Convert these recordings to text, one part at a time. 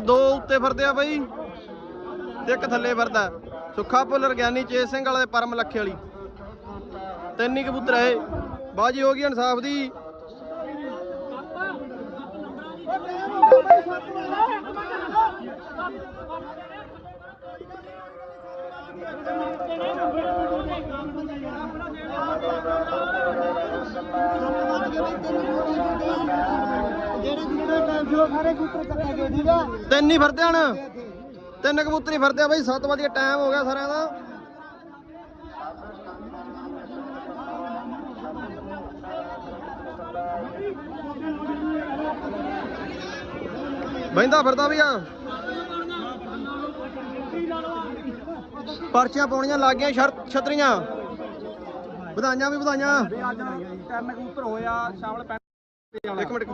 ਦੋ ਉੱਤੇ ਫਿਰਦੇ ਆ ਬਈ। ਤੇ ਇੱਕ ਥੱਲੇ ਫਿਰਦਾ ਸੁੱਖਾ ਭੁੱਲਰ ਗਿਆਨੀ ਚੇਤ ਸਿੰਘ ਵਾਲੇ, ਪਰਮ ਲੱਖੇ ਵਾਲੀ। ਤਿੰਨ ਹੀ ਕਬੂਤਰ ਆਏ ਬਾਜੀ ਹੋ ਗਈ ਇਨਸਾਫ ਦੀ। ਤਿੰਨ ਹੀ ਫਿਰਦੇ ਹਨ ਤਿੰਨ ਕਬੂਤਰ ਹੀ ਫਿਰਦੇ ਆ ਬਈ 7 ਵਜੇ ਟਾਈਮ ਹੋ ਗਿਆ ਸਾਰਿਆਂ ਦਾ। ਬੈਂਦਾ ਫਿਰਦਾ ਵੀ ਆ। ਪਰਚੀਆਂ ਪਾਉਣੀਆਂ ਲੱਗ ਗਈਆਂ ਸ਼ਰਤ ਛਤਰੀਆਂ। ਵਧਾਈਆਂ ਵੀ ਵਧਾਈਆਂ। ਅੱਜ ਤਿੰਨ ਕਬੂਤਰ ਹੋਇਆ ਸ਼ਾਮਲ ਇੱਕ ਮਿੰਟ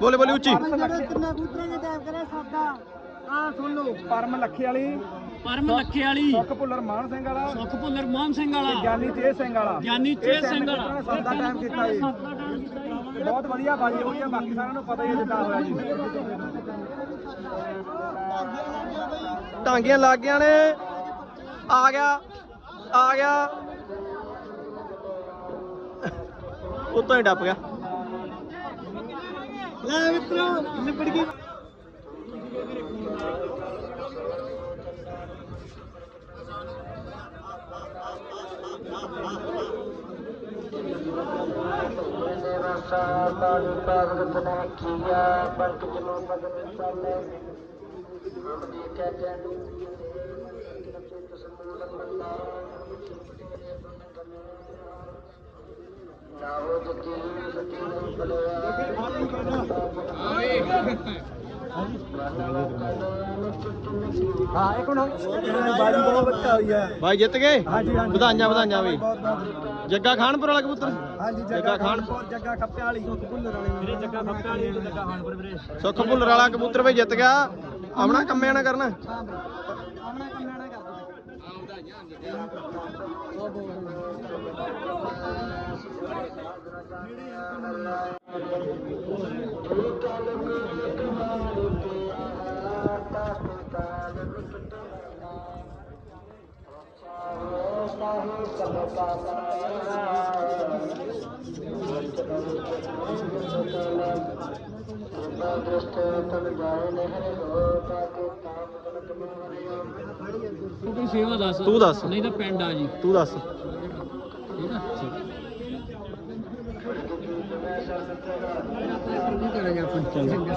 ਬੋਲੇ ਬੋਲੇ ਉੱਚੀ। ਪਰਮ ਲੱਖੇ ਵਾਲੀ ਪਰਮ ਲੱਖੇ ਵਾਲੀ। ਸੁੱਖ ਭੁੱਲਰ ਮਾਨ ਸਿੰਘ ਵਾਲਾ ਸੁਖ ਭੁੱਲਰ ਮੋਹਨ ਸਿੰਘ ਵਾਲਾ। ਗਿਆਨੀ ਤੇਜ ਸਿੰਘ ਵਾਲਾ। ਗਿਆਨੀ ਤਿੰਨ ਸਿੰਘ ਵਾਲਾ। ਨੇ ਸਭ ਦਾ ਟਾਈਮ ਕੀਤਾ ਜੀ। ਬਹੁਤ ਵਧੀਆ ਬਾਜੀ ਹੋਈ ਆ ਬਾਕੀ ਸਾਰਿਆਂ ਨੂੰ ਪਤਾ ਹੀ ਹੈ ਜਿੱਦਾਂ ਹੋਇਆ ਜੀ। ਟਾਂਗੀਆਂ ਲੱਗ ਗਈਆਂ ਨੇ। ਆ ਗਿਆ ਆ ਗਿਆ। ਉੱਤੋਂ ਹੀ ਡੱਪ ਗਿਆ। ਲੈ ਮਿੱਤਰੋ ਨਿਬੜ ਗਈ? ਹਾਂ ਇੱਕ ਹੁਣ ਬਾਜੀ ਬਹੁਤ ਵਧੀਆ ਹੋਈ ਆ ਭਾਈ ਜਿੱਤ ਗਏ? ਹਾਂਜੀ ਹਾਂਜੀ। ਵਧਾਈਆਂ ਵਧਾਈਆਂ ਵੀ ਬਹੁਤ ਬਹੁਤ ਜੱਗਾ ਖਾਨਪੁਰ ਵਾਲਾ ਕਬੂਤਰ? ਹਾਂਜੀ ਜੱਗਾ ਜੱਗਾ ਖਾਨ ਖਾਨ ਜੱਗਾ ਖੱਪੇ ਵਾਲੀ। ਸੁੱਖ ਭੁੱਲਰ ਵਾਲੀ ਵੀਰੇ ਜੱਗਾ ਖੱਪੇ ਵਾਲੀ ਜੱਗਾ ਖਾਨਪੁਰ ਵੀਰੇ। ਸੁੱਖ ਭੁੱਲਰ ਵਾਲਾ ਕਬੂਤਰ ਵੀ ਜਿੱਤ ਗਿਆ। ਆਮਣਾ ਕੰਮਿਆਂ ਨਾ ਕਰਨਾ। ਆਮਣਾ ਕੰਮਣਾ ਕਰ ਤੂੰ ਕੋਈ ਸੇਵਾ ਦੱਸ। ਤੂੰ ਦੱਸ ਨਹੀਂ ਤਾਂ ਪਿੰਡ ਆ ਜੀ। ਤੂੰ ਦੱਸ। ਠੀਕ ਆ ਕਰਾਂਗੇ ਆਪਾਂ ਚੰਗਾ।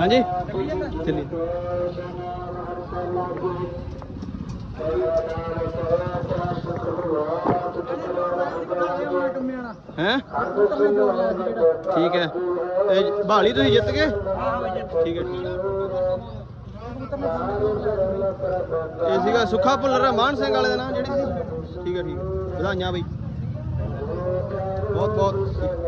ਹਾਂਜੀ। ਚੱਲੀ ਹੈ? ਠੀਕ ਹੈ। ਇਹ ਬਹਾਲੀ ਤੁਸੀਂ ਜਿੱਤ ਗਏ? ਠੀਕ ਹੈ ਇਹ ਸੀਗਾ ਸੁੱਖਾ ਭੁੱਲਰ, ਮਾਨ ਸਿੰਘ ਵਾਲੇ ਦਾ ਨਾਮ ਜਿਹੜੀ ਸੀ। ਠੀਕ ਹੈ ਠੀਕ ਹੈ। ਵਧਾਈਆਂ ਬਈ। ਬਹੁਤ ਬਹੁਤ।